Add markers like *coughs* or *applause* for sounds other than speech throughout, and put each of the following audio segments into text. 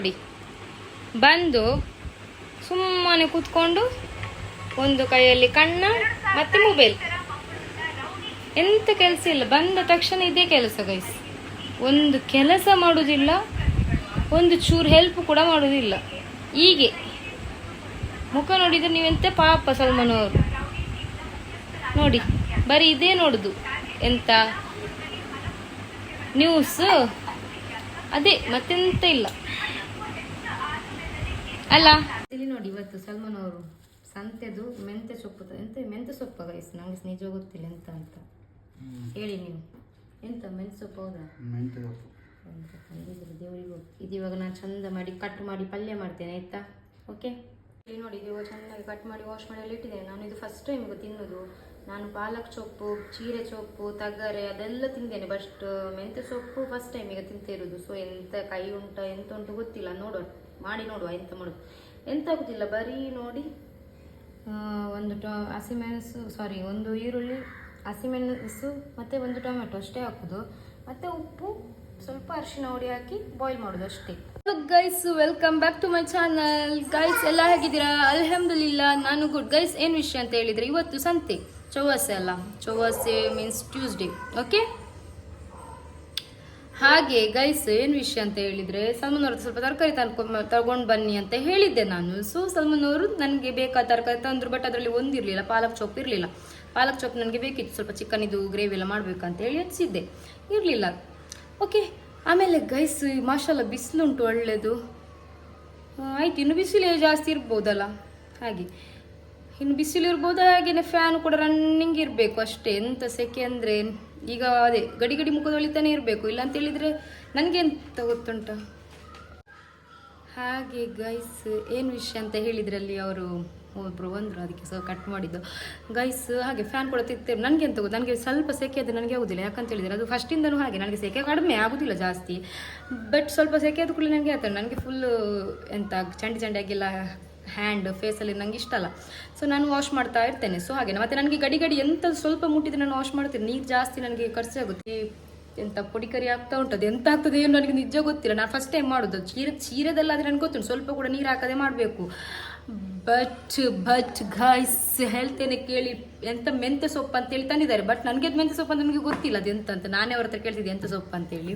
ನೋಡಿ ಬಂದು ಸುಮ್ಮನೆ ಕೂತ್ಕೊಂಡು ಒಂದು ಕೈಯಲ್ಲಿ ಕಣ್ಣ ಮತ್ತೆ ಮೊಬೈಲ್ ಎಂತ ಕೆಲಸ ಇಲ್ಲ. ಬಂದ ತಕ್ಷಣ ಇದೇ ಕೆಲಸ ಗೈಸ್ ಒಂದು ಕೆಲಸ ಮಾಡುವುದಿಲ್ಲ ಒಂದು ಚೂರು ಹೆಲ್ಪ್ ಕೂಡ ಮಾಡುವುದಿಲ್ಲ ಹೀಗೆ. ಮುಖ ನೋಡಿದ್ರೆ ನೀವೆಂತ ಪಾಪ ಸಲ್ಮಾನ್ ಅವರು. ನೋಡಿ, ಬರೀ ಇದೇ ನೋಡುದು. ಎಂತ? ನ್ಯೂಸ್ ಅದೇ, ಮತ್ತೆಂತ ಇಲ್ಲ. ಅಲ್ಲ. ಇಲ್ಲಿ ನೋಡಿ ಇವತ್ತು ಸಲ್ಮಾನ್ ಅವರು ಸಂತೆದು ಮೆಂತೆ ಸೊಪ್ಪು ಎಂತ ಮೆಂತೆ ಸೊಪ್ಪು ಗೈಸ್ ನಂಗೆ ನಿಜ ಗೊತ್ತಿಲ್ಲ ಎಂತ ಅಂತ. ಹೇಳಿ ನೀವು. ಎಂತ ಮೆಂತೆ ಸೊಪ್ಪು ಹೌದಾ? ಮೆಂತ್ಯ ಸೊಪ್ಪು. ಎಂತ ದೇವರಿಗೆ ದೇವರಿಗೂ. ಇದು ಇವಾಗ ನಾನು ಚಂದ ಮಾಡಿ ಕಟ್ ಮಾಡಿ ಪಲ್ಯ ಮಾಡ್ತೇನೆ ಆಯ್ತಾ? ಓಕೆ ಇಲ್ಲಿ ನೋಡಿ ಇದು ಚೆನ್ನಾಗಿ ಕಟ್ ಮಾಡಿ ವಾಶ್ ಮಾಡಿ ಎಲ್ಲ ಇಟ್ಟಿದ್ದೇನೆ. ನಾನು ಇದು ಫಸ್ಟ್ ಟೈಮ್ ತಿನ್ನೋದು. ನಾನು ಪಾಲಕ್ ಸೊಪ್ಪು ಚೀರೆ ಸೊಪ್ಪು ತಗರೆ ಅದೆಲ್ಲ ತಿಂದೇನೆ ಬಸ್ಟ್ ಮೆಂತ್ಯ ಸೊಪ್ಪು ಫಸ್ಟ್ ಟೈಮ್ ಈಗ ತಿಂತ ಇರೋದು. ಸೊ ಎಂತ ಕೈ ಉಂಟ ಎಂತ ಉಂಟು ಗೊತ್ತಿಲ್ಲ. ನೋಡುವ ಮಾಡಿ ನೋಡುವ ಎಂತ ಮಾಡೋದು. ಎಂತ ಆಗುದಿಲ್ಲ. ಬರೀ ನೋಡಿ ಒಂದು ಟೊ ಹಸಿಮೆಣಸು ಸಾರಿ ಒಂದು ಈರುಳ್ಳಿ ಹಸಿಮೆಣಸು ಮತ್ತು ಒಂದು ಟೊಮೆಟೊ ಅಷ್ಟೇ ಹಾಕೋದು. ಮತ್ತು ಉಪ್ಪು, ಸ್ವಲ್ಪ ಅರಿಶಿನ ಹುಡಿ ಹಾಕಿ ಬಾಯ್ಲ್ ಮಾಡೋದು ಅಷ್ಟೇ. Guys welcome back to my channel guys ಎಲ್ಲ ಹೇಗಿದ್ದೀರಾ? ಅಲ್ಹಮ್ದುಲಿಲ್ಲ, ನಾನು ಗುಡ್ ಗೈಸ್ ಏನು ವಿಷಯ ಅಂತ ಹೇಳಿದರೆ, ಇವತ್ತು ಸಂತೆ. ಚೌವಸೆ ಅಲ್ಲ ಚೌವಾಸೆ ಮೀನ್ಸ್ ಟ್ಯೂಸ್ಡೇ ಓಕೆ ಹಾಗೆ ಗೈಸ್ ಏನು ವಿಷಯ ಅಂತ ಹೇಳಿದ್ರೆ ಸಲ್ಮನ್ ಅವ್ರದ್ದು ಸ್ವಲ್ಪ ತರಕಾರಿ ತನ್ಕೊಂಡ್ ತಗೊಂಡು ಬನ್ನಿ ಅಂತ ಹೇಳಿದ್ದೆ ನಾನು. ಸೊ ಸಲ್ಮನ್ ಅವರು ನನಗೆ ಬೇಕಾದ ತರಕಾರಿ ತಂದ್ರು ಬಟ್ ಅದರಲ್ಲಿ ಒಂದಿರಲಿಲ್ಲ ಪಾಲಕ್ ಚೊಪ್ ಇರಲಿಲ್ಲ. ಪಾಲಕ್ ಚೊಪ್ ನನಗೆ ಬೇಕಿತ್ತು, ಸ್ವಲ್ಪ ಚಿಕನ್ ಇದು ಗ್ರೇವಿ ಎಲ್ಲ ಮಾಡ್ಬೇಕಂತ ಹೇಳಿ ಹಚ್ಚಿದ್ದೆ ಇರಲಿಲ್ಲ. ಓಕೆ ಆಮೇಲೆ ಗೈಸ್ ಮಾಷಲ್ಲ ಬಿಸಿಲುಂಟು ಒಳ್ಳೆಯದು ಆಯ್ತು, ಇನ್ನು ಬಿಸಿಲೇ ಜಾಸ್ತಿ ಇರ್ಬೋದಲ್ಲ? ಹಾಗೆ. ಇನ್ನು ಬಿಸಿಲು ಇರ್ಬೋದು ಹಾಗೆಯೇ ಫ್ಯಾನ್ ಕೂಡ ರನ್ನಿಂಗ್ ಇರಬೇಕು ಅಷ್ಟೇ. ಎಂತ ಸೆಕೆ ಅಂದರೆ, ಈಗ ಅದೇ ಗಡಿ ಗಡಿ ಮುಖದ ಒಳಿತಾನೆ ಇರಬೇಕು. ಇಲ್ಲ ಅಂತ ನನಗೆ ಎಂತ ಗೊತ್ತುಂಟ? ಹಾಗೆ ಗೈಸ್ ಏನು ವಿಷಯ ಅಂತ ಹೇಳಿದ್ರಲ್ಲಿ ಅವರು ಒಬ್ಬರು ಬಂದರು ಅದಕ್ಕೆ ಸಹ ಕಟ್ ಮಾಡಿದ್ದು. ಗೈಸ್ ಹಾಗೆ ಫ್ಯಾನ್ ಕೂಡ ತಿರ್ತೇವೆ ನನಗೆ ಎಂತ ಗೊತ್ತು, ನನಗೆ ಸ್ವಲ್ಪ ಸೆಕೆ ಅದು ನನಗೆ ಆಗೋದಿಲ್ಲ. ಯಾಕಂತ ಹೇಳಿದರೆ ಅದು ಫಸ್ಟಿಂದನೂ ಹಾಗೆ, ನನಗೆ ಸೆಕೆ ಕಡಿಮೆ ಆಗೋದಿಲ್ಲ ಜಾಸ್ತಿ. ಬಟ್ ಸ್ವಲ್ಪ ಸೆಕೆ ಅದು ಕೂಡ ನನಗೆ ಆಗ್ತದೆ ನನಗೆ ಫುಲ್ಲು ಎಂತ, ಚಂಡಿ ಚಂಡಿಯಾಗೆಲ್ಲ ಹ್ಯಾಂಡ್ ಫೇಸಲ್ಲಿ ನಂಗೆ ಇಷ್ಟ ಅಲ್ಲ. ಸೊ ನಾನು ವಾಶ್ ಮಾಡ್ತಾ ಇರ್ತೇನೆ. ಸೊ ಹಾಗೆ ಮತ್ತೆ ನನಗೆ ಗಡಿ ಗಡಿ ಎಂತ ಸ್ವಲ್ಪ ಮುಟ್ಟಿದ್ರೆ ನಾನು ವಾಶ್ ಮಾಡ್ತೇನೆ. ನೀರು ಜಾಸ್ತಿ ನನಗೆ ಖರ್ಚಾಗುತ್ತೆ ಆಗುತ್ತೆ. ಎಂತ ಪುಡಿ ಕರಿ ಆಗ್ತಾ ಉಂಟದು ಎಂತ ಆಗ್ತದೆ ಏನು ನನಗೆ ನಿಜ ಗೊತ್ತಿಲ್ಲ. ನಾನು ಫಸ್ಟ್ ಟೈಮ್ ಮಾಡೋದು. ಚೀರೆ, ಚೀರದಲ್ಲಾದ್ರೆ ನನಗೆ ಗೊತ್ತುಂಟು. ಸ್ವಲ್ಪ ಕೂಡ ನೀರು ಹಾಕದೆ ಮಾಡಬೇಕು. ಬಟ್ ಬಟ್ ಗಾಯ್ಸ್ ಹೇಳ್ತೇನೆ ಕೇಳಿ ಎಂತ ಮೆಂತೆ ಸೊಪ್ಪು ಅಂತೇಳಿ ಹೇಳ್ತಾನಿದ್ದಾರೆ ಬಟ್ ನನಗೆ ಅದು ಮೆಂತೆ ಸೊಪ್ಪು ಅಂತ ನನಗೆ ಗೊತ್ತಿಲ್ಲ. ಅದು ಎಂತ ಅಂತ. ನಾನೇ ಅವ್ರ ಹತ್ರ ಕೇಳ್ತಿದ್ದೆ ಎಂತ ಸೊಪ್ಪು ಅಂತೇಳಿ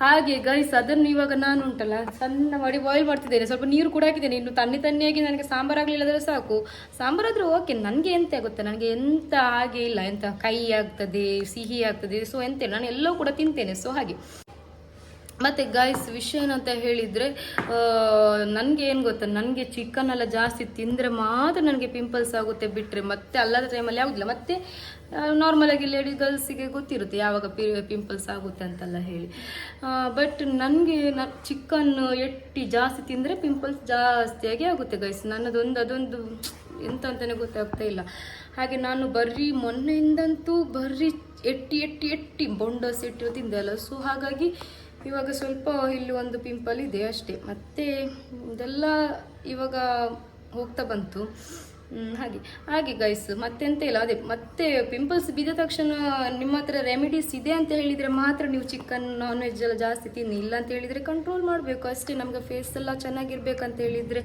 ಹಾಗೆ ಗೈಸ್ ಅದನ್ನು ಇವಾಗ ನಾನು ಉಂಟಲ್ಲ, ಸಣ್ಣ ಮಾಡಿ ಬಾಯ್ಲ್ ಮಾಡ್ತಿದ್ದೇನೆ. ಸ್ವಲ್ಪ ನೀರು ಕೂಡ ಹಾಕಿದ್ದೇನೆ. ಇನ್ನು ತಣ್ಣಿ ತಣ್ಣಿಯಾಗಿ ನನಗೆ ಸಾಂಬಾರು ಆಗಲಿಲ್ಲ ಆದರೆ ಸಾಕು. ಸಾಂಬಾರಾದರೂ ಓಕೆ ನನಗೆ ಎಂತ ಆಗುತ್ತೆ ನನಗೆ ಎಂತ ಹಾಗೆ ಇಲ್ಲ. ಎಂತ ಕೈ ಆಗ್ತದೆ, ಸಿಹಿ ಆಗ್ತದೆ ಸೊ ಎಂತ ನಾನು ಎಲ್ಲವೂ ಕೂಡ ತಿಂತೇನೆ. ಸೊ ಹಾಗೆ. ಮತ್ತು ಗಾಯ್ಸ್ ವಿಷಯ ಏನಂತ ಹೇಳಿದರೆ ನನಗೆ ಏನು ಗೊತ್ತಾ, ನನಗೆ ಚಿಕನ್ ಎಲ್ಲ ಜಾಸ್ತಿ ತಿಂದರೆ ಮಾತ್ರ ನನಗೆ ಪಿಂಪಲ್ಸ್ ಆಗುತ್ತೆ ಬಿಟ್ಟರೆ ಮತ್ತೆ ಅಲ್ಲದ ಟೈಮಲ್ಲಿ ಆಗೋದಿಲ್ಲ ಮತ್ತು ನಾರ್ಮಲಾಗಿ ಲೇಡಿ ಗರ್ಲ್ಸಿಗೆ ಗೊತ್ತಿರುತ್ತೆ ಯಾವಾಗ ಪಿಂಪಲ್ಸ್ ಆಗುತ್ತೆ ಅಂತೆಲ್ಲ ಹೇಳಿ. ಬಟ್ ನನಗೆ ನ ಚಿಕನ್ ಎಟ್ಟಿ ಜಾಸ್ತಿ ತಿಂದರೆ ಪಿಂಪಲ್ಸ್ ಜಾಸ್ತಿಯಾಗಿ ಆಗುತ್ತೆ ಗೈಸ್ ನನ್ನದೊಂದು, ಅದೊಂದು ಎಂತ ಅಂತಲೇ ಗೊತ್ತಾಗ್ತಾ ಇಲ್ಲ. ಹಾಗೆ ನಾನು ಬರ್ರಿ ಮೊನ್ನೆಯಿಂದಂತೂ ಬರ್ರಿ ಎಟ್ಟಿ ಎಟ್ಟಿ ಎಟ್ಟಿ ಬೊಂಡಸ್ ಇಟ್ಟಿರೋ ತಿಂದೆ ಅಲ್ಲ. ಸೊ ಹಾಗಾಗಿ ಇವಾಗ ಸ್ವಲ್ಪ ಇಲ್ಲಿ ಒಂದು ಪಿಂಪಲ್ ಇದೆ ಅಷ್ಟೇ. ಮತ್ತೆ ಇದೆಲ್ಲ ಇವಾಗ ಹೋಗ್ತಾ ಬಂತು. ಹಾಗೆ. ಹಾಗೆ ಗೈಸ್ ಮತ್ತೆಂತ ಇಲ್ಲ, ಅದೇ, ಮತ್ತೆ ಪಿಂಪಲ್ಸ್ ಬಿದ್ದ ತಕ್ಷಣ ನಿಮ್ಮ ಹತ್ರ ರೆಮಿಡೀಸ್ ಇದೆ ಅಂತ ಹೇಳಿದರೆ ಮಾತ್ರ ನೀವು ಚಿಕನ್ ನಾನ್ ವೆಜ್ ಎಲ್ಲ ಜಾಸ್ತಿ ತಿನ್ನಿ, ಇಲ್ಲ ಅಂತ ಹೇಳಿದ್ರೆ ಕಂಟ್ರೋಲ್ ಮಾಡಬೇಕು. ಅಷ್ಟೇ, ನಮಗೆ ಫೇಸ್ ಎಲ್ಲ ಚೆನ್ನಾಗಿರ್ಬೇಕಂತ ಹೇಳಿದ್ರೆ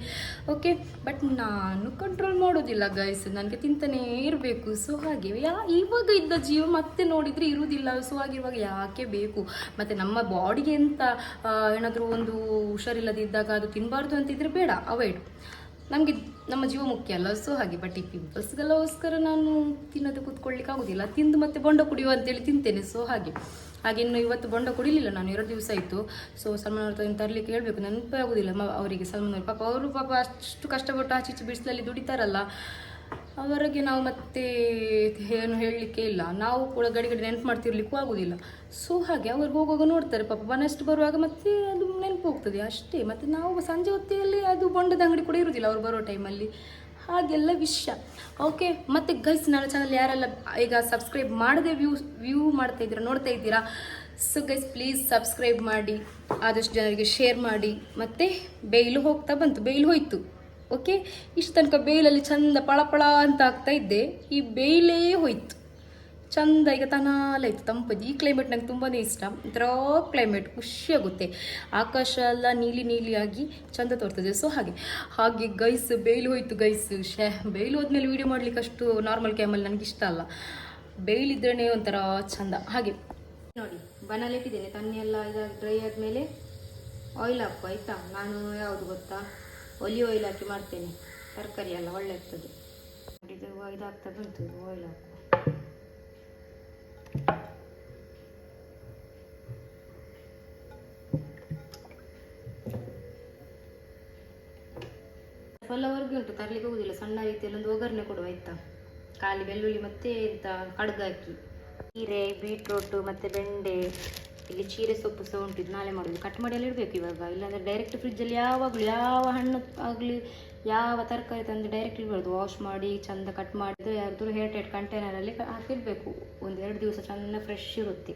ಓಕೆ ಬಟ್ ನಾನು ಕಂಟ್ರೋಲ್ ಮಾಡೋದಿಲ್ಲ ಗೈಸ್ ನನಗೆ ತಿಂತಾನೇ ಇರಬೇಕು. ಸೊ ಹಾಗೆ, ಯಾ, ಇವಾಗ ಇದ್ದ ಜೀವ ಮತ್ತೆ ನೋಡಿದರೆ ಇರುವುದಿಲ್ಲ ಸೊ ಆಗಿರುವಾಗ ಯಾಕೆ ಬೇಕು? ಮತ್ತು ನಮ್ಮ ಬಾಡಿಗೆ ಎಂತ ಏನಾದರೂ ಒಂದು ಹುಷಾರಿಲ್ಲದಿದ್ದಾಗ ಅದು ತಿನ್ನಬಾರ್ದು ಅಂತಿದ್ರೆ ಬೇಡ ಅವಾಯ್ಡ್ ನಮಗೆ ನಮ್ಮ ಜೀವ ಮುಖ್ಯ ಅಲ್ಲ ಸೊ ಹಾಗೆ ಬಟ್ ಈ ಪಿಂಪಲ್ಸ್ಗೆಲ್ಲೋಸ್ಕರ ನಾನು ತಿನ್ನೋದು ಕೂತ್ಕೊಳ್ಳಿಕ್ಕೆ ಆಗೋದಿಲ್ಲ. ತಿಂದು ಮತ್ತೆ ಬೊಂಡ ಕುಡಿಯುವ ಅಂತೇಳಿ ತಿಂತೇನೆ ಸೊ ಹಾಗೆ. ಹಾಗೆ ಇನ್ನು ಇವತ್ತು ಬೊಂಡ ಕುಡಿಲಿಲ್ಲ, ನಾನು ಎರಡು ದಿವಸ ಆಯಿತು. ಸೊ ಸಲ್ಮಾನ್ ಅವ್ರ ತರಲಿಕ್ಕೆ ಹೇಳಬೇಕು, ನೆನಪೇ ಆಗೋದಿಲ್ಲ. ಅವರಿಗೆ ಸಲ್ಮಾನ್ ಅವ್ರು ಪಾಪ, ಅವರು ಪಾಪ ಅಷ್ಟು ಕಷ್ಟಪಟ್ಟು ಆಚೀಚಿ ಬಿಡಿಸಲಲ್ಲಿ ದುಡಿತಾರಲ್ಲ ಅವರಿಗೆ ನಾವು ಮತ್ತೆ ಏನು ಹೇಳಲಿಕ್ಕೆ ಇಲ್ಲ. ನಾವು ಕೂಡ ಗಡಿ ಗಡಿ ನೆನಪು ಮಾಡ್ತಿರ್ಲಿಕ್ಕೂ ಆಗೋದಿಲ್ಲ. ಸೊ ಹಾಗೆ ಅವ್ರಿಗೆ ಹೋಗುವಾಗ ನೋಡ್ತಾರೆ. ಪಾಪ ಬನಷ್ಟು ಬರುವಾಗ ಮತ್ತೆ ಅದು ನೆನಪು ಹೋಗ್ತದೆ. ಅಷ್ಟೇ. ಮತ್ತು ನಾವು ಸಂಜೆ ಹೊತ್ತಿಯಲ್ಲಿ ಅದು ಬೊಂಡದ ಅಂಗಡಿ ಕೂಡ ಇರುವುದಿಲ್ಲ ಅವ್ರು ಬರೋ ಟೈಮಲ್ಲಿ ಹಾಗೆಲ್ಲ ವಿಷಯ. ಓಕೆ ಮತ್ತು ಗೈಸ್ ನನ್ನ ಚಾನಲ್ ಯಾರೆಲ್ಲ ಈಗ ಸಬ್ಸ್ಕ್ರೈಬ್ ಮಾಡದೆ ವ್ಯೂ ವ್ಯೂ ಮಾಡ್ತಾ ಇದ್ದೀರಾ, ನೋಡ್ತಾ ಇದ್ದೀರಾ? ಸೊ ಗೈಸ್ ಪ್ಲೀಸ್ ಸಬ್ಸ್ಕ್ರೈಬ್ ಮಾಡಿ, ಆದಷ್ಟು ಜನರಿಗೆ ಶೇರ್ ಮಾಡಿ. ಮತ್ತು, ಬೇಯ್ಲು ಹೋಗ್ತಾ ಬಂತು. ಬೇಯ್ಲು ಹೋಯ್ತು. ಓಕೆ? ಇಷ್ಟು ತನಕ ಬೇಲಲ್ಲಿ ಚಂದ ಪಳಪಳ ಅಂತ ಆಗ್ತಾ ಇದ್ದೆ. ಈ ಬೇಲೇ ಹೋಯ್ತು. ಚಂದ ಈಗ ತನಾಲ ಇತ್ತು ತಂಪದ್ದು ಈ ಕ್ಲೈಮೇಟ್ ನಂಗೆ ತುಂಬಾ ಇಷ್ಟ. ಒಂಥರ ಕ್ಲೈಮೇಟ್ ಖುಷಿಯಾಗುತ್ತೆ ಆಕಾಶ ಎಲ್ಲ ನೀಲಿ ನೀಲಿಯಾಗಿ ಚಂದ ತೋರ್ತದೆ. ಸೊ ಹಾಗೆ. ಹಾಗೆ ಗೈಸ್ ಬೇಯ್ಲು ಹೋಯ್ತು ಗೈಸ್ ಶೇ ಬೇಯ್ಲು ಹೋದ್ಮೇಲೆ ವೀಡಿಯೋ ಮಾಡ್ಲಿಕ್ಕೆ ಅಷ್ಟು ನಾರ್ಮಲ್ ಕ್ಯಾಮಲ್ಲಿ ನನಗೆ ಇಷ್ಟ ಅಲ್ಲ. ಬೇಯ್ಲಿದ್ರೇ ಒಂಥರ ಚಂದ. ಹಾಗೆ. ನೋಡಿ ತಣ್ಣಿ ಎಲ್ಲ ಇದಾಗಿ ಡ್ರೈ ಆದಮೇಲೆ ಆಯಿಲ್ ಹಾಕು ಆಯಿತಾ? ನಾನು ಯಾವುದು ಗೊತ್ತಾ? ಒಲಿ ಆಯಿಲ್ ಹಾಕಿ ಮಾಡ್ತೇನೆ. ತರಕಾರಿ ಎಲ್ಲ ಒಳ್ಳೆ ಇರ್ತದೆ ಇದು ಇದಾಗ್ತಾ ಬಂತು ಆಯಿಲ್ ಹಾಕು. ಉಂಟು, ತರಲಿಕ್ಕೆ ಹೋಗುದಿಲ್ಲ. ಸಣ್ಣ ರೀತಿಯಲ್ಲಿ ಒಂದು ಒಗ್ಗರಣೆ ಕೊಡುವ, ಆಯ್ತಾ? ಖಾಲಿ ಬೆಳ್ಳುಳ್ಳಿ ಮತ್ತೆ ಎಂತ, ಕಡ್ಗಾಕಿ. ಹೀರೆ ಬೀಟ್ರೋಟು ಮತ್ತೆ ಬೆಂಡೆ. ಇಲ್ಲಿ ಚೀರೆ ಸೊಪ್ಪು ಸಹ ಉಂಟು, ಇದು ನಾಳೆ ಮಾಡೋದು. ಕಟ್ ಮಾಡಿ ಎಲ್ಲ ಇಡಬೇಕು ಇವಾಗ? ಇಲ್ಲಾಂದರೆ ಡೈರೆಕ್ಟ್ ಫ್ರಿಜ್ಜಲ್ಲಿ ಯಾವಾಗಲೂ, ಯಾವ ಹಣ್ಣು ಆಗಲಿ, ಯಾವ ತರಕಾರಿ ತಂದು ಡೈರೆಕ್ಟ್ ಇಡಬಾರ್ದು ವಾಶ್ ಮಾಡಿ, ಚಂದ ಕಟ್ ಮಾಡಿದ್ರೆ ಯಾರ್ದು ಹೇರ್ ಟೈಟ್ ಕಂಟೈನರಲ್ಲಿ ಹಾಕಿಡಬೇಕು. ಒಂದು ಎರಡು ದಿವಸ ಚೆಂದ ಫ್ರೆಶ್ ಇರುತ್ತೆ.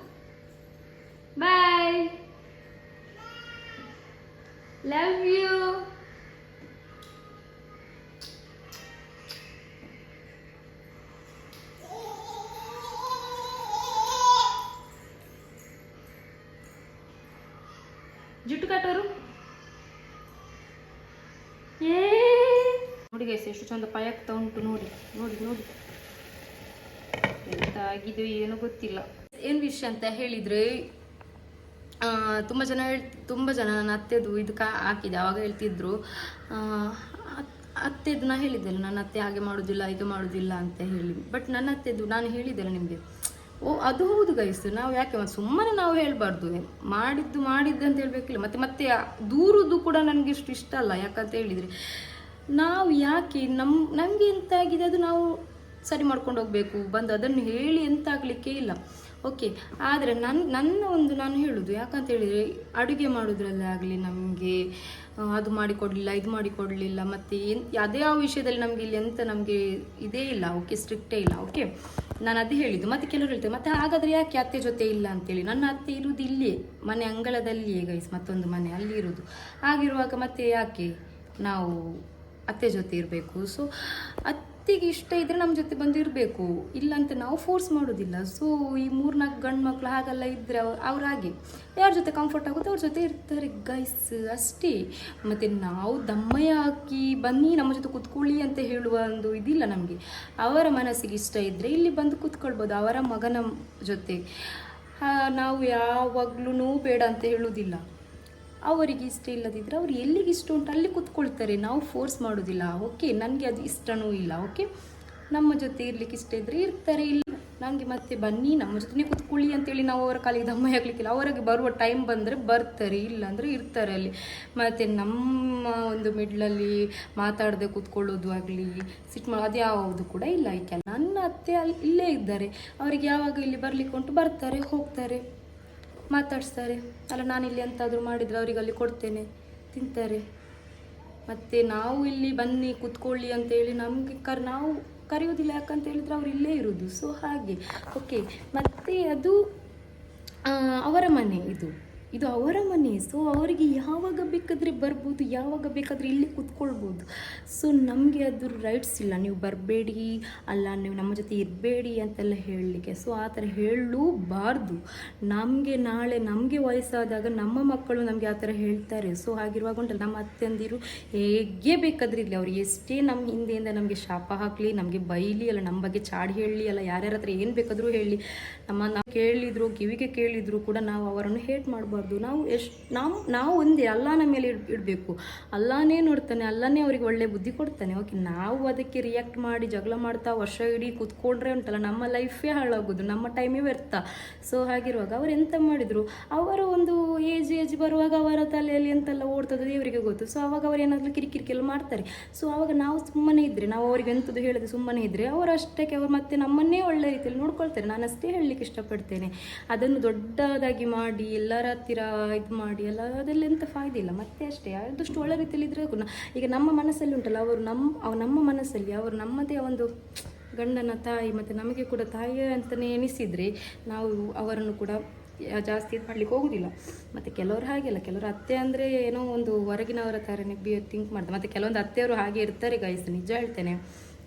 ನೋಡಿ ಗೈಸ್ ಎಷ್ಟು ಚಂದ ಪಯಾಗ್ತಾ ಉಂಟು ನೋಡಿ ನೋಡಿ ನೋಡಿ. ಎಂತ ಆಗಿದೆ ಏನು ಗೊತ್ತಿಲ್ಲ. ಏನು ವಿಷಯ ಅಂತ ಹೇಳಿದ್ರೆ ಆ, ತುಂಬ ಜನ ಹೇಳ್ ತುಂಬ ಜನ ನನ್ನ ಅತ್ತೆದು ಇದು ಕಾ ಹಾಕಿದೆ ಅವಾಗ ಹೇಳ್ತಿದ್ರು ಅತ್ತೆದು ನಾ ಹೇಳಿದ್ದೆಲ್ಲ ನನ್ನ ಅತ್ತೆ ಹಾಗೆ ಮಾಡೋದಿಲ್ಲ ಇದು ಮಾಡೋದಿಲ್ಲ ಅಂತ ಹೇಳಿ. ಬಟ್ ನನ್ನ ಅತ್ತೆದು ನಾನು ಹೇಳಿದ್ದೆಲ್ಲ ನಿಮಗೆ ಓ ಅದು ಹೌದು ಗೈಸ್ ನಾವು ಯಾಕೆ ಸುಮ್ಮನೆ ನಾವು ಹೇಳ್ಬಾರ್ದು ಮಾಡಿದ್ದು ಮಾಡಿದ್ದು ಅಂತ ಹೇಳ್ಬೇಕಿಲ್ಲ. ಮತ್ತೆ ಮತ್ತೆ ದೂರದ್ದು ಕೂಡ ನನಗೆ ಇಷ್ಟು ಇಷ್ಟ ಅಲ್ಲ ಯಾಕಂತ ಹೇಳಿದರೆ. ನಾವು ಯಾಕೆ ನಮ್, ನಮಗೆ ಎಂತ ಆಗಿದೆ ಅದು ನಾವು ಸರಿ ಮಾಡ್ಕೊಂಡು ಹೋಗಬೇಕು, ಬಂದು ಅದನ್ನು ಹೇಳಿ ಎಂತ ಆಗಲಿಕ್ಕೆ ಇಲ್ಲ. ಓಕೆ ಆದರೆ ನನ್ನ ನನ್ನ ಒಂದು ನಾನು ಹೇಳೋದು, ಯಾಕಂತ ಹೇಳಿದರೆ ಅಡುಗೆ ಮಾಡೋದ್ರಲ್ಲೇ ಆಗಲಿ ನಮಗೆ ಅದು ಮಾಡಿಕೊಡ್ಲಿಲ್ಲ, ಇದು ಮಾಡಿಕೊಡ್ಲಿಲ್ಲ, ಮತ್ತು ಅದೇ ಯಾವ ವಿಷಯದಲ್ಲಿ ನಮಗೆ ಇಲ್ಲಿ ಎಂತ ನಮಗೆ ಇದೇ ಇಲ್ಲ ಓಕೆ ಸ್ಟ್ರಿಕ್ಟೇ ಇಲ್ಲ ಓಕೆ ನಾನು ಅದೇ ಹೇಳಿದ್ದು, ಮತ್ತೆ ಕೆಲವರು ಹೇಳ್ತಾರೆ, ಮತ್ತೆ ಹಾಗಾದರೆ ಯಾಕೆ ಅತ್ತೆ ಜೊತೆ ಇಲ್ಲ ಅಂತೇಳಿ. ನನ್ನ ಅತ್ತೆ ಇರುವುದು ಇಲ್ಲಿಯೇ ಮನೆ ಅಂಗಳದಲ್ಲಿಯೇ ಗೈಸ್ ಮತ್ತೊಂದು ಮನೆ, ಅಲ್ಲಿ ಇರುವುದು. ಹಾಗಿರುವಾಗ ಮತ್ತೆ ಯಾಕೆ ನಾವು ಅತ್ತೆ ಜೊತೆ ಇರಬೇಕು. ಸೊ ಅತ್ತೆಗೆ ಇಷ್ಟ ಇದ್ರೆ ನಮ್ಮ ಜೊತೆ ಬಂದು ಇರಬೇಕು ಇಲ್ಲಂತ ನಾವು ಫೋರ್ಸ್ ಮಾಡೋದಿಲ್ಲ. ಸೊ ಈ ಮೂರ್ನಾಲ್ಕು ಗಂಡು ಮಕ್ಕಳು ಹಾಗೆಲ್ಲ ಇದ್ದರೆ ಅವ್ರು ಹಾಗೆ. ಯಾರ ಜೊತೆ ಕಂಫರ್ಟ್ ಆಗುತ್ತೆ ಅವ್ರ ಜೊತೆ ಇರ್ತಾರೆ ಗೈಸ್ ಅಷ್ಟೇ. ಮತ್ತು ನಾವು ದಮ್ಮಯ್ಯ ಹಾಕಿ ಬನ್ನಿ, ನಮ್ಮ ಜೊತೆ ಕೂತ್ಕೊಳ್ಳಿ ಅಂತ ಹೇಳುವ ಒಂದು ಇದಿಲ್ಲ ನಮಗೆ. ಅವರ ಮನಸ್ಸಿಗೆ ಇಷ್ಟ ಇದ್ದರೆ ಇಲ್ಲಿ ಬಂದು ಕೂತ್ಕೊಳ್ಬೋದು. ಅವರ ಮಗನ ಜೊತೆ. ನಾವು ಯಾವಾಗ್ಲೂ ಬೇಡ ಅಂತ ಹೇಳುವುದಿಲ್ಲ ಅವರಿಗೆ ಇಷ್ಟ ಇಲ್ಲದಿದ್ದರೆ ಅವ್ರು ಎಲ್ಲಿಗೆ ಇಷ್ಟ ಉಂಟು ಅಲ್ಲಿ ಕೂತ್ಕೊಳ್ತಾರೆ. ನಾವು ಫೋರ್ಸ್ ಮಾಡೋದಿಲ್ಲ. ಓಕೆ ನನಗೆ ಅದು ಇಷ್ಟನೂ ಇಲ್ಲ. ಓಕೆ ನಮ್ಮ ಜೊತೆ ಇರಲಿಕ್ಕೆ ಇಷ್ಟ ಇದ್ದರೆ ಇರ್ತಾರೆ. ಇಲ್ಲ, ನನಗೆ ಮತ್ತೆ ಬನ್ನಿ, ನಮ್ಮ ಜೊತೆ ಕೂತ್ಕೊಳ್ಳಿ ಅಂತೇಳಿ ನಾವು ಅವರ ಕಾಲಿಗೆ ದಮ್ಮ ಹಾಕ್ಲಿಕ್ಕಿಲ್ಲ. ಅವರಿಗೆ ಬರುವ ಟೈಮ್ ಬಂದರೆ ಬರ್ತಾರೆ, ಇಲ್ಲ ಅಂದರೆ ಇರ್ತಾರೆ ಅಲ್ಲಿ. ಮತ್ತು ನಮ್ಮ ಒಂದು ಮಿಡ್ಲಲ್ಲಿ ಮಾತಾಡದೆ ಕೂತ್ಕೊಳ್ಳೋದು ಆಗಲಿ ಸಿಟ್ ಮಾಡೋ ಅದು ಯಾವುದು ಕೂಡ ಇಲ್ಲ ಈಕೆ. ನನ್ನ ಅತ್ತೆ ಅಲ್ಲಿ ಇಲ್ಲೇ ಇದ್ದಾರೆ. ಅವರಿಗೆ ಯಾವಾಗ ಇಲ್ಲಿ ಬರಲಿಕ್ಕೆ ಉಂಟು ಬರ್ತಾರೆ, ಹೋಗ್ತಾರೆ. ಮಾತಾಡಿಸ್ತಾರೆ. ಅಲ್ಲ, ನಾನು ಇಲ್ಲಿ ಎಂತಾದರೂ ಮಾಡಿದರೆ ಅವರಿಗೆ ಅಲ್ಲಿ ಕೊಡ್ತೇನೆ. ತಿಂತಾರೆ. ಮತ್ತು ನಾವು ಇಲ್ಲಿ ಬನ್ನಿ, ಕೂತ್ಕೊಳ್ಳಿ ಅಂತೇಳಿ ನಮಗೆ ಕರ್, ನಾವು ಕರೆಯೋದಿಲ್ಲ ಯಾಕಂತ ಹೇಳಿದ್ರೆ ಅವ್ರು ಇಲ್ಲೇ ಇರೋದು ಸೊ ಹಾಗೆ. ಓಕೆ ಮತ್ತು ಅದು ಅವರ ಮನೆ ಇದು. ಇದು ಅವರ ಮನೆ. ಸೊ ಅವರಿಗೆ ಯಾವಾಗ ಬೇಕಾದರೆ ಬರ್ಬೋದು, ಯಾವಾಗ ಬೇಕಾದರೆ ಇಲ್ಲಿ ಕುತ್ಕೊಳ್ಬೋದು. ಸೊ ನಮಗೆ ಅದ್ರ ರೈಟ್ಸ್ ಇಲ್ಲ. ನೀವು ಬರಬೇಡಿ, ಅಲ್ಲ, ನೀವು ನಮ್ಮ ಜೊತೆ ಇರಬೇಡಿ ಅಂತೆಲ್ಲ ಹೇಳಲಿಕ್ಕೆ. ಸೊ ಆ ಥರ ಹೇಳಲೂಬಾರ್ದು. ನಮಗೆ ನಾಳೆ, ನಮಗೆ ವಯಸ್ಸಾದಾಗ ನಮ್ಮ ಮಕ್ಕಳು ನಮಗೆ ಆ ಥರ ಹೇಳ್ತಾರೆ. ಸೊ ಹಾಗಿರುವಾಗ ಉಂಟಲ್ಲ, ನಮ್ಮ ಅತ್ತೆಂದಿರು ಹೇಗೆ ಬೇಕಾದ್ರೆ ಇರಲಿ. ಅವ್ರು ಎಷ್ಟೇ ನಮ್ಮ ಹಿಂದೆಯಿಂದ ನಮಗೆ ಶಾಪ ಹಾಕಲಿ, ನಮಗೆ ಬೈಲಿ, ಅಲ್ಲ, ನಮ್ಮ ಬಗ್ಗೆ ಚಾಡಿ ಹೇಳಲಿ, ಅಲ್ಲ, ಯಾರ್ಯಾರ ಹತ್ರ ಏನು ಬೇಕಾದರೂ ಹೇಳಲಿ. ನಮ್ಮ, ನಾವು ಕೇಳಿದ್ರು, ಕಿವಿಗೆ ಕೇಳಿದ್ರು ಕೂಡ ನಾವು ಅವರನ್ನು ಹೇಟ್ ಮಾಡಬಾರ್ದು. ನಾವು ಎಷ್ಟು ನಾವು ನಾವು ಒಂದೇ, ಅಲ್ಲಾನ ಮೇಲೆ ಇಡ್ ಇಡಬೇಕು. ಅಲ್ಲಾನೇ ನೋಡ್ತಾನೆ, ಅಲ್ಲಾನೇ ಅವ್ರಿಗೆ ಒಳ್ಳೆ ಬುದ್ಧಿ ಕೊಡ್ತಾನೆ. ಓಕೆ ನಾವು ಅದಕ್ಕೆ ರಿಯಾಕ್ಟ್ ಮಾಡಿ, ಜಗಳ ಮಾಡ್ತಾ, ವರ್ಷ ಇಡೀ ಕೂತ್ಕೊಂಡ್ರೆ ಉಂಟಲ್ಲ, ನಮ್ಮ ಲೈಫೇ ಹಾಳಾಗೋದು, ನಮ್ಮ ಟೈಮೇ ವ್ಯರ್ಥ. ಸೊ ಹಾಗಿರುವಾಗ ಅವ್ರು ಎಂತ ಮಾಡಿದರು? ಅವರು ಒಂದು ಏಜ್ ಏಜ್ ಬರುವಾಗ ಅವರ ತಲೆಯಲ್ಲಿ ಎಂತೆಲ್ಲ ಓಡ್ತದೆ ದೇವರಿಗೆ ಗೊತ್ತು. ಸೊ ಅವಾಗ ಅವ್ರು ಏನಾದರೂ ಕಿರಿಕಿರಿಕೆಲ್ಲ ಮಾಡ್ತಾರೆ. ಸೊ ಅವಾಗ ನಾವು ಸುಮ್ಮನೆ ಇದ್ದರೆ ನಾವು ಅವ್ರಿಗೆ ಎಂಥದ್ದು ಹೇಳಿದ್ರೆ ಸುಮ್ಮನೆ ಇದ್ದರೆ ಅವರು ಅಷ್ಟಕ್ಕೆ ಅವ್ರು ಮತ್ತೆ ನಮ್ಮನ್ನೇ ಒಳ್ಳೆ ರೀತಿಯಲ್ಲಿ ನೋಡ್ಕೊಳ್ತಾರೆ. ನಾನು ಅಷ್ಟೇ ಹೇಳಲಿಕ್ಕೆ ಇಷ್ಟಪಡ್ತೇನೆ. ಅದನ್ನು ದೊಡ್ಡದಾಗಿ ಮಾಡಿ, ಎಲ್ಲರ ಹತ್ತಿರ ಇದು ಮಾಡಿ ಎಲ್ಲ, ಅದೆಲ್ಲ ಎಂಥ ಫಾಯ್ದೆ ಇಲ್ಲ. ಮತ್ತೆ ಅಷ್ಟೇ, ಆದಷ್ಟು ಒಳ್ಳೆ ರೀತಿಯಲ್ಲಿ ಇದ್ರೆ ಸಾಕು. ಈಗ ನಮ್ಮ ಮನಸ್ಸಲ್ಲಿ ಉಂಟಲ್ಲ, ಅವರು ನಮ್ಮ ಅವ್ರು ನಮ್ಮ ಮನಸ್ಸಲ್ಲಿ, ಅವರು ನಮ್ಮದೇ ಒಂದು ಗಂಡನ ತಾಯಿ, ಮತ್ತು ನಮಗೆ ಕೂಡ ತಾಯಿ ಅಂತಲೇ ಎನಿಸಿದರೆ ನಾವು ಅವರನ್ನು ಕೂಡ ಜಾಸ್ತಿ ಇದು ಮಾಡ್ಲಿಕ್ಕೆ ಹೋಗುದಿಲ್ಲ. ಮತ್ತು ಕೆಲವರು ಹಾಗೆಲ್ಲ ಕೆಲವರು ಅತ್ತೆ ಅಂದರೆ ಏನೋ ಒಂದು ಹೊರಗಿನವರ ಥರನೇ ಬಿ ಥಿಂಕ್ ಮಾಡ್ತಾರೆ. ಮತ್ತು ಕೆಲವೊಂದು ಅತ್ತೆಯವರು ಹಾಗೆ ಇರ್ತಾರೆ ಗೈಸ್ ನಿಜ ಹೇಳ್ತೇನೆ.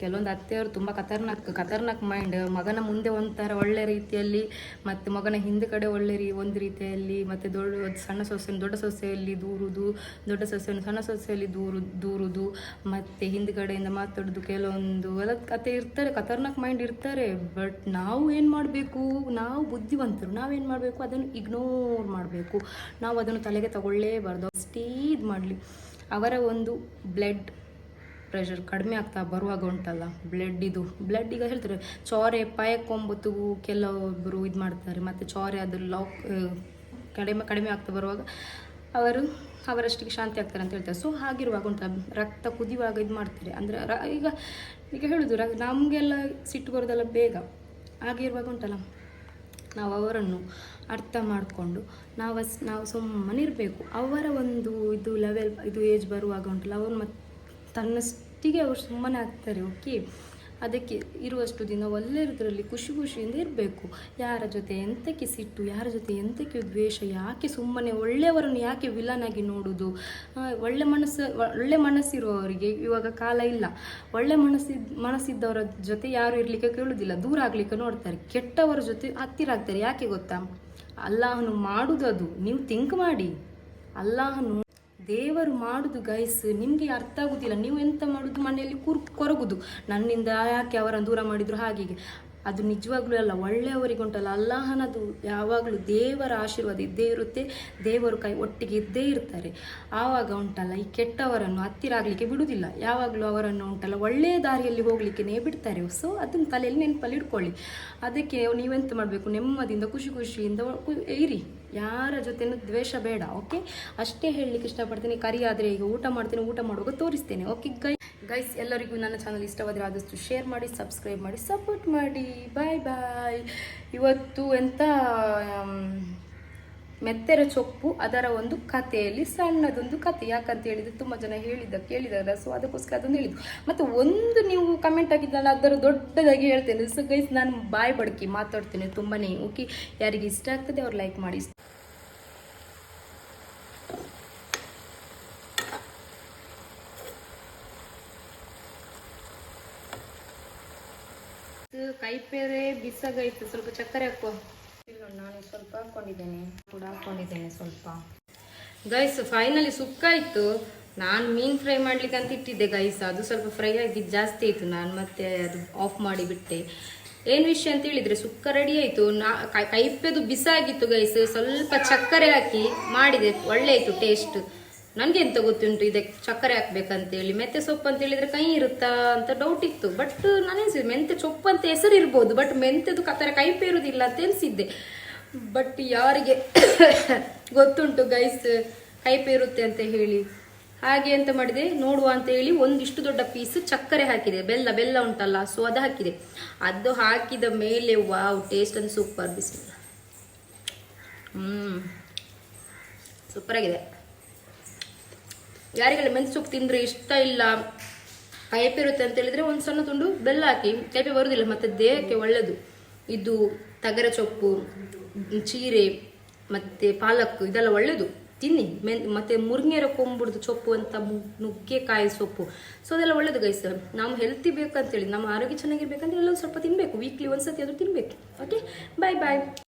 ಕೆಲವೊಂದು ಅತ್ತೆಯವರು ತುಂಬ ಖತರ್ನಾಕ್ ಖತರ್ನಾಕ್ ಮೈಂಡ್ ಮಗನ ಮುಂದೆ ಒಂಥರ ಒಳ್ಳೆ ರೀತಿಯಲ್ಲಿ ಮತ್ತು ಮಗನ ಹಿಂದೆ ಕಡೆ ಒಳ್ಳೆ ರೀ, ಒಂದು ರೀತಿಯಲ್ಲಿ ಮತ್ತು ದೊಡ್ಡ, ಸಣ್ಣ ಸೊಸೆಯನ್ನು ದೊಡ್ಡ ಸೊಸೆಯಲ್ಲಿ ದೂರುದು, ದೊಡ್ಡ ಸೊಸೆಯನ್ನು ಸಣ್ಣ ಸೊಸೆಯಲ್ಲಿ ದೂರು, ದೂರುದು, ಮತ್ತು ಹಿಂದ್ಗಡೆಯಿಂದ ಮಾತಾಡೋದು ಕೆಲವೊಂದು. ಎಲ್ಲ ಕತೆ ಇರ್ತಾರೆ, ಖತರ್ನಾಕ್ ಮೈಂಡ್ ಇರ್ತಾರೆ. ಬಟ್ ನಾವು ಏನು ಮಾಡಬೇಕು? ನಾವು ಬುದ್ಧಿವಂತರು. ನಾವೇನು ಮಾಡಬೇಕು? ಅದನ್ನು ಇಗ್ನೋರ್ ಮಾಡಬೇಕು. ನಾವು ಅದನ್ನು ತಲೆಗೆ ತಗೊಳ್ಳೇಬಾರ್ದು. ಅಷ್ಟೇ ಇದು ಮಾಡಲಿ. ಅವರ ಒಂದು ಬ್ಲಡ್ ಪ್ರೆಷರ್ ಕಡಿಮೆ ಆಗ್ತಾ ಬರುವಾಗ ಉಂಟಲ್ಲ ಬ್ಲಡ್ ಇದು. ಬ್ಲಡ್ ಈಗ ಹೇಳ್ತಾರೆ, ಚೊರೆ ಪಾಯಕ್ಕೊಂಬತ್ತು ಕೆಲವೊಬ್ಬರು ಇದು ಮಾಡ್ತಾರೆ, ಮತ್ತು ಚೋರೆ ಅದು ಲಾಕ್ ಕಡಿಮೆ ಕಡಿಮೆ ಆಗ್ತಾ ಬರುವಾಗ ಅವರು ಅವರಷ್ಟಿಗೆ ಶಾಂತಿ ಆಗ್ತಾರೆ ಅಂತ ಹೇಳ್ತಾರೆ. ಸೊ ಹಾಗಿರುವಾಗ ಉಂಟು, ರಕ್ತ ಕುದಿಯುವಾಗ ಇದು ಮಾಡ್ತಾರೆ. ಅಂದರೆ ರ, ಈಗ ಈಗ ಹೇಳೋದು, ರ, ನಮಗೆಲ್ಲ ಸಿಟ್ಟು ಬರೋದೆಲ್ಲ ಬೇಗ. ಹಾಗಿರುವಾಗ ಉಂಟಲ್ಲ, ನಾವು ಅವರನ್ನು ಅರ್ಥ ಮಾಡಿಕೊಂಡು, ನಾವು ನಾವು ಸುಮ್ಮನಿರಬೇಕು ಅವರ ಒಂದು ಇದು ಲೆವೆಲ್ ಇದು ಏಜ್ ಬರುವಾಗ ಉಂಟಲ್ಲ ಅವರು ಮತ್ತು ತನ್ನಷ್ಟಿಗೆ ಅವ್ರು ಸುಮ್ಮನೆ ಆಗ್ತಾರೆ ಓಕೆ ಅದಕ್ಕೆ ಇರುವಷ್ಟು ದಿನ ಒಳ್ಳೆಯದರಲ್ಲಿ ಖುಷಿ ಖುಷಿಯಿಂದ ಇರಬೇಕು. ಯಾರ ಜೊತೆ ಎಂತಕ್ಕೆ ಸಿಟ್ಟು, ಯಾರ ಜೊತೆ ಎಂತಕ್ಕೆ ದ್ವೇಷ, ಯಾಕೆ ಸುಮ್ಮನೆ ಒಳ್ಳೆಯವರನ್ನು ಯಾಕೆ ವಿಲನಾಗಿ ನೋಡೋದು? ಒಳ್ಳೆ ಮನಸ್ಸು, ಒಳ್ಳೆ ಮನಸ್ಸಿರುವವರಿಗೆ ಇವಾಗ ಕಾಲ ಇಲ್ಲ. ಒಳ್ಳೆ ಮನಸ್ಸಿದ್ದ ಮನಸ್ಸಿದ್ದವರ ಜೊತೆ ಯಾರು ಇರಲಿಕ್ಕೆ ಕೇಳುವುದಿಲ್ಲ ದೂರ ಆಗಲಿಕ್ಕೆ ನೋಡ್ತಾರೆ. ಕೆಟ್ಟವರ ಜೊತೆ ಹತ್ತಿರ ಆಗ್ತಾರೆ. ಯಾಕೆ ಗೊತ್ತಾ? ಅಲ್ಲಾಹನು ಮಾಡುವುದು ನೀವು ಥಿಂಕ್ ಮಾಡಿ. ಅಲ್ಲಾಹನು ದೇವರು ಮಾಡುದು ಗೈಸ್ ನಿಮಗೆ ಅರ್ಥ ಆಗುದಿಲ್ಲ. ನೀವು ಎಂತ ಮಾಡುದು? ಮನೆಯಲ್ಲಿ ಕುರ್, ಕೊರಗುದು. ನನ್ನಿಂದ ಯಾಕೆ ಅವರನ್ನು ದೂರ ಮಾಡಿದ್ರು? ಹಾಗೆ ಅದು ನಿಜವಾಗ್ಲೂ ಅಲ್ಲ ಒಳ್ಳೆಯವರಿಗೆ ಉಂಟಲ್ಲ ಅಲ್ಲಾಹನದು ಯಾವಾಗಲೂ ದೇವರ ಆಶೀರ್ವಾದ ಇದ್ದೇ ಇರುತ್ತೆ. ದೇವರು ಕೈ ಒಟ್ಟಿಗೆ ಇದ್ದೇ ಇರ್ತಾರೆ. ಆವಾಗ ಉಂಟಲ್ಲ, ಈ ಕೆಟ್ಟವರನ್ನು ಹತ್ತಿರ ಆಗಲಿಕ್ಕೆ ಬಿಡುವುದಿಲ್ಲ ಯಾವಾಗಲೂ ಅವರನ್ನು ಉಂಟಲ್ಲ, ಒಳ್ಳೆಯ ದಾರಿಯಲ್ಲಿ ಹೋಗ್ಲಿಕ್ಕೆ ಬಿಡ್ತಾರೆ. ಸೊ ಅದನ್ನು ತಲೆಯಲ್ಲಿ ನೆನಪಲ್ಲಿ ಇಟ್ಕೊಳ್ಳಿ. ಅದಕ್ಕೆ ನೀವೆಂತ ಮಾಡಬೇಕು? ನೆಮ್ಮದಿಯಿಂದ ಖುಷಿ ಖುಷಿಯಿಂದ ಇರಿ. ಯಾರ ಜೊತೆನೂ ದ್ವೇಷ ಬೇಡ ಓಕೆ ಅಷ್ಟೇ ಹೇಳಲಿಕ್ಕೆ ಇಷ್ಟಪಡ್ತೀನಿ. ಕರಿ ಆದರೆ ಈಗ ಊಟ ಮಾಡ್ತೀನಿ, ಊಟ ಮಾಡುವಾಗ ತೋರಿಸ್ತೇನೆ ಓಕೆ ಗೈ ಗೈಸ್ ಎಲ್ಲರಿಗೂ ನನ್ನ ಚಾನಲ್ ಇಷ್ಟವಾದರೆ ಆದಷ್ಟು ಶೇರ್ ಮಾಡಿ ಸಬ್ಸ್ಕ್ರೈಬ್ ಮಾಡಿ ಸಪೋರ್ಟ್ ಮಾಡಿ. ಬಾಯ್ ಬಾಯ್ ಇವತ್ತು ಎಂಥ ಮೆತ್ತರ ಮೆತ್ತೆರ ಚೊಪ್ಪು, ಅದರ ಒಂದು ಕಥೆಯಲ್ಲಿ ಸಣ್ಣದೊಂದು ಕತೆ ಯಾಕಂತ ಹೇಳಿದ್ರೆ ತುಂಬ ಜನ ಹೇಳಿದ್ದ, ಕೇಳಿದಾರ ಸೊ ಅದಕ್ಕೋಸ್ಕರ ಅದೊಂದು ಹೇಳಿದ್ದು. ಮತ್ತು ಒಂದು ನೀವು ಕಮೆಂಟ್ ಆಗಿದ್ದಲ್ಲ ಅದರ ದೊಡ್ಡದಾಗಿ ಹೇಳ್ತೇನೆ. ಸೊ ಗೈಸ್ ನಾನು ಬಾಯ್ ಬಡ್ಕಿ ಮಾತಾಡ್ತೇನೆ ತುಂಬಾ ಓಕೆ ಯಾರಿಗೆ ಇಷ್ಟ ಆಗ್ತದೆ, ಅವ್ರು ಲೈಕ್ ಮಾಡಿ. ಕೈಪೇರೆ ಬಿಸಾಗೈತೆ ಸ್ವಲ್ಪ ಚಕ್ಕರೆ ಹಾಕೋ ನಾನು ಸ್ವಲ್ಪ ಹಾಕೊಂಡಿದ್ದೇನೆ ಕೂಡ ಹಾಕೊಂಡಿದ್ದೇನೆ ಸ್ವಲ್ಪ. ಗೈಸ್ ಫೈನಲಿ ಸುಕ್ಕಾಯ್ತು ನಾನು ಮೀನು ಫ್ರೈ ಮಾಡ್ಲಿಕ್ಕೆ ಅಂತ ಇಟ್ಟಿದ್ದೆ ಗೈಸ್ ಅದು ಸ್ವಲ್ಪ ಫ್ರೈ ಆಗಿದ್ದು ಜಾಸ್ತಿ ಆಯಿತು. ನಾನು ಮತ್ತೆ ಅದು ಆಫ್ ಮಾಡಿ ಬಿಟ್ಟೆ. ಏನು ವಿಷಯ ಅಂತ ಹೇಳಿದ್ರೆ, ಸುಕ್ಕ ರೆಡಿ ಆಯಿತು. ನಾ ಕೈಪೆದು ಬಿಸಾಗಿತ್ತು ಗೈಸ್ ಸ್ವಲ್ಪ ಚಕ್ಕರೆ ಹಾಕಿ ಮಾಡಿದೆ. ಒಳ್ಳೆ ಆಯಿತು ಟೇಸ್ಟ್ ನನಗೆ ಎಂತ ಗೊತ್ತುಂಟು ಇದಕ್ಕೆ ಚಕ್ಕರೆ ಹಾಕ್ಬೇಕಂತೇಳಿ ಮೆಂತೆ ಸೊಪ್ಪು ಅಂತ ಹೇಳಿದ್ರೆ ಕೈ ಇರುತ್ತಾ ಅಂತ ಡೌಟ್ ಇತ್ತು. ಬಟ್ ನಾನು ಎನಿಸಿದೆ ಮೆಂತೆ ಸೊಪ್ಪು ಅಂತ ಹೆಸರು ಇರ್ಬೋದು ಬಟ್ ಮೆಂತೆದು ಕತರ ಕೈ ಇರುವುದಿಲ್ಲ ಅಂತ ಎನಿಸಿದ್ದೆ. ಬಟ್ ಯಾರಿಗೆ *coughs* ಗೊತ್ತುಂಟು ಗೈಸ್ ಕೈಪೆ ಇರುತ್ತೆ ಅಂತ ಹೇಳಿ. ಹಾಗೆ ಎಂತ ಮಾಡಿದೆ, ನೋಡುವ ಅಂತ ಹೇಳಿ ಒಂದಿಷ್ಟು ದೊಡ್ಡ ಪೀಸ್ ಚಕ್ಕರೆ ಹಾಕಿದೆ. ಬೆಲ್ಲ ಬೆಲ್ಲ ಉಂಟಲ್ಲ ಸೊ ಅದು ಹಾಕಿದೆ. ಅದು ಹಾಕಿದ ಮೇಲೆ ವಾವ್ ಟೇಸ್ಟ್ ಅಂತ ಸೂಪರ್ ಬಿಸಿಲ್ಲ ಹ್ಮ್ ಸೂಪರ್ ಆಗಿದೆ. ಯಾರಿಗೆಲ್ಲ ಮೆಂತ್ಯ ಸೊಪ್ಪು ತಿಂದ್ರೆ ಇಷ್ಟ ಇಲ್ಲ ಕೈಪೆ ಇರುತ್ತೆ ಅಂತ ಹೇಳಿದ್ರೆ ಒಂದು ಸಣ್ಣ ತುಂಡು ಬೆಲ್ಲ ಹಾಕಿ ಕೈಪೆ ಬರುವುದಿಲ್ಲ ಮತ್ತೆ ದೇಹಕ್ಕೆ ಒಳ್ಳೆಯದು ಇದು ತಗರ ಸೊಪ್ಪು, ಚೀರೆ, ಮತ್ತು ಪಾಲಕ್, ಇದೆಲ್ಲ ಒಳ್ಳೆಯದು ತಿನ್ನಿ. ಮೆನ್, ಮತ್ತು ಮುರ್ಗೇರ ಕೊಂಬುಡ್ದು ಸೊಪ್ಪು ಅಂತ ನುಗ್ಗೆ ನುಗ್ಗೆಕಾಯಿ ಸೊಪ್ಪು. ಸೊ ಅದೆಲ್ಲ ಒಳ್ಳೇದು ಗೈಸ್ ನಾವು ಹೆಲ್ತಿ ಬೇಕಂತೇಳಿ, ನಮ್ಮ ಆರೋಗ್ಯ ಚೆನ್ನಾಗಿರ್ಬೇಕಂದ್ರೆ ಎಲ್ಲ ಸ್ವಲ್ಪ ತಿನ್ನಬೇಕು ವೀಕ್ಲಿ ಒಂದ್ಸತಿ ಅದು ತಿನ್ನಬೇಕು ಓಕೆ ಬಾಯ್ ಬಾಯ್